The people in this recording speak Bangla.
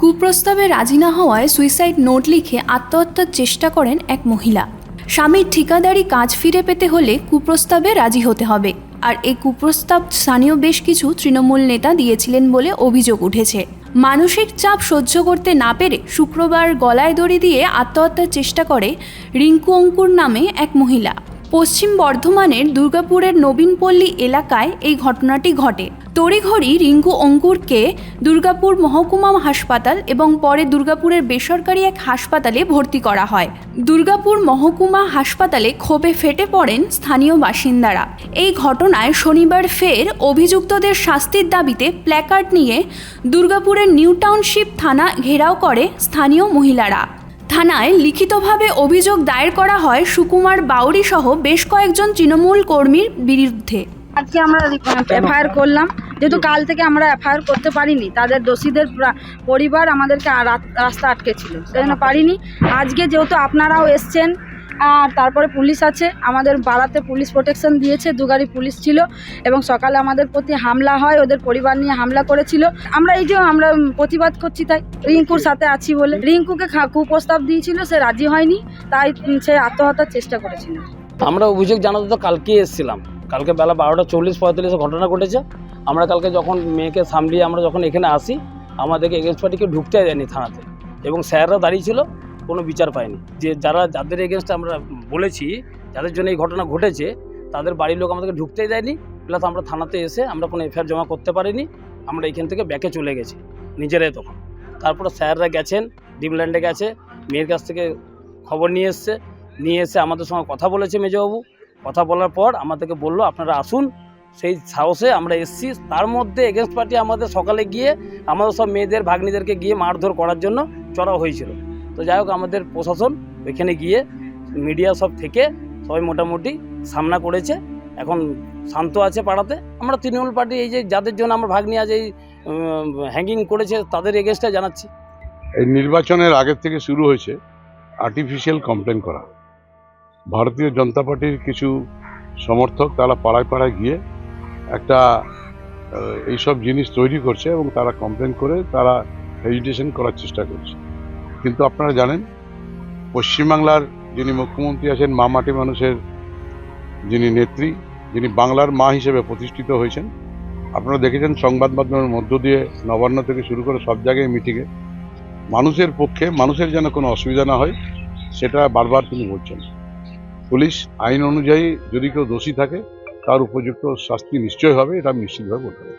কুপ্রস্তাবে রাজি না হওয়ায় সুইসাইড নোট লিখে আত্মহত্যার চেষ্টা করেন এক মহিলা। স্বামীর ঠিকাদারি কাজ ফিরে পেতে হলে কুপ্রস্তাবে রাজি হতে হবে। আর এই কুপ্রস্তাব স্থানীয় বেশ কিছু তৃণমূল নেতা দিয়েছিলেন বলে অভিযোগ উঠেছে। মানসিক চাপ সহ্য করতে না পেরে শুক্রবার গলায় দড়ি দিয়ে আত্মহত্যার চেষ্টা করে রিঙ্কু অঙ্কুর নামে এক মহিলা। পশ্চিম বর্ধমানের দুর্গাপুরের নবীনপল্লী এলাকায় এই ঘটনাটি ঘটে। তড়িঘড়ি রিঙ্কু অঙ্কুরকে দুর্গাপুর মহকুমা হাসপাতাল এবং পরে দুর্গাপুরের বেসরকারি এক হাসপাতালে ভর্তি করা হয়। দুর্গাপুর মহকুমা হাসপাতালে ক্ষোভে ফেটে পড়েন স্থানীয় বাসিন্দারা। এই ঘটনায় শনিবার ফের অভিযুক্তদের শাস্তির দাবিতে প্ল্যাকার্ড নিয়ে দুর্গাপুরের নিউ টাউনশিপ থানা ঘেরাও করে স্থানীয় মহিলারা। থানায় লিখিতভাবে অভিযোগ দায়ের করা হয় সুকুমার বাউরি সহ বেশ কয়েকজন তৃণমূল কর্মীর বিরুদ্ধে। আজকে আমরা এফআইআর করলাম। যেহেতু কাল থেকে আমরা এফআইআর করতে পারিনি, তাদের দোষীদের পরিবার আমাদেরকে রাস্তা আটকেছিল। সেই জন্য পারিনি। আজকে যেহেতু আপনারাও এসছেন আর তারপরে পুলিশ আছে। আমাদের পাড়াতে পুলিশ প্রোটেকশন দিয়েছে, দু গাড়ি পুলিশ ছিল এবং সকালে আমাদের প্রতি হামলা হয়, ওদের পরিবার নিয়ে হামলা করেছিল। আমরা এই যে আমরা প্রতিবাদ করছি, তাই রিঙ্কুর সাথে আছি বলে। রিঙ্কুকে কুপ্রস্তাব দিয়েছিল, সে রাজি হয়নি, তাই সে আত্মহত্যার চেষ্টা করেছিল। আমরা অভিযোগ জানাতে তো কালকে এসেছিলাম। কালকে বেলা বারোটা চল্লিশ পঁয়তাল্লিশে ঘটনা ঘটেছে। আমরা কালকে যখন মেয়েকে সামলিয়ে আমরা যখন এখানে আসি, আমাদেরকে এগেনস্ট পার্টিকে ঢুকতে দেয়নি থানাতে এবং স্যাররা দাঁড়িয়ে ছিল। কোনো বিচার পায়নি। যে যারা, যাদের এগেনস্টে আমরা বলেছি, যাদের জন্য এই ঘটনা ঘটেছে, তাদের বাড়ির লোক আমাদেরকে ঢুকতেই দেয়নি। প্লাস আমরা থানাতে এসে আমরা কোনো এফআইআর জমা করতে পারিনি। আমরা এখান থেকে ব্যাকে চলে গেছি, নিজেরাই তখন। তারপর স্যাররা গেছেন, ডিমল্যান্ডে গেছে, মেয়ের কাছ থেকে খবর নিয়ে এসছে। নিয়ে এসে আমাদের সঙ্গে কথা বলেছে মেজবাবু। কথা বলার পর আমাদেরকে বলল, আপনারা আসুন, সেই সাহসে আমরা এসছি। তার মধ্যে এগেনস্ট পার্টি আমাদের সকালে গিয়ে, আমাদের সব মেয়েদের, ভাগ্নিদেরকে গিয়ে মারধর করার জন্য চড়া হয়েছিল। তো যাই হোক, আমাদের প্রশাসন ওইখানে গিয়ে মিডিয়া সব থেকে সবাই মোটামুটি সামনা করেছে। এখন শান্ত আছে পাড়াতে। আমরা তৃণমূল পার্টি এই যে যাদের জন্য আমরা ভাগ নিয়ে আজ এই হ্যাঙ্গিং করেছে, তাদের এগেনস্টে জানাচ্ছি। এই নির্বাচনের আগের থেকে শুরু হয়েছে আর্টিফিশিয়াল কমপ্লেন করা। ভারতীয় জনতা পার্টির কিছু সমর্থক তারা পাড়ায় পাড়ায় গিয়ে একটা এইসব জিনিস তৈরি করছে এবং তারা কমপ্লেন করে তারা হেজিটেশন করার চেষ্টা করছে। কিন্তু আপনারা জানেন, পশ্চিমবাংলার যিনি মুখ্যমন্ত্রী আছেন মা মাটি মানুষের যিনি নেত্রী, যিনি বাংলার মা হিসেবে প্রতিষ্ঠিত হয়েছেন, আপনারা দেখেছেন সংবাদ মাধ্যমের মধ্য দিয়ে নবান্ন থেকে শুরু করে সব জায়গায় মিটিংয়ে মানুষের পক্ষে, মানুষের যেন কোনো অসুবিধা না হয়, সেটা বারবার তিনি বলছেন। পুলিশ আইন অনুযায়ী যদি কেউ দোষী থাকে, তার উপযুক্ত শাস্তি নিশ্চয় হবে, এটা আমি নিশ্চিতভাবে বলতে পারি।